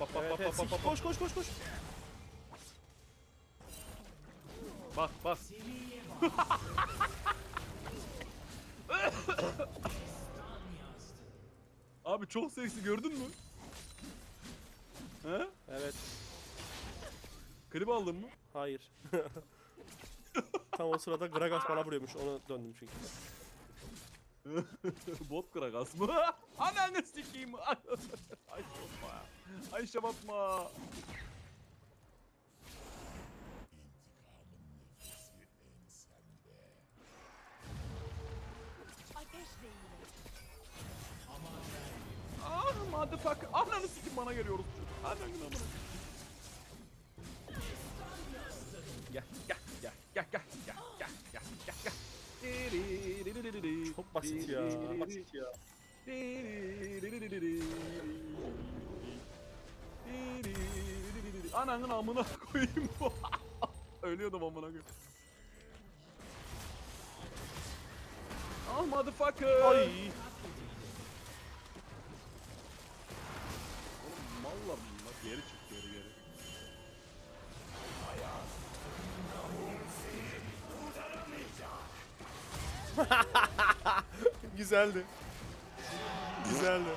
bak bak Evet, bak bak bak koş koş koş koş. Bak bak. Abi çok seksi gördün mü? He? Evet. Klip aldın mı? Hayır. Tam o sırada Gragas bana vuruyormuş. Ona döndüm çünkü. Bot kragas mı? Ananı sikeyim. Ay. Ay Ateşle iyileş. Ah motherfucker. Ananı sikeyim bana geliyoruz. Ananı amına. Gel gel gel gel gel gel gel gel gel gel. Çok basit ya. Basit ya. Ananın amına koyayım. Ölüyordum amına koyayım. Ah motherfucker. Ay. Oğlum mallar bunlar. Geri çık geri geri. Güzeldi. Güzeldi.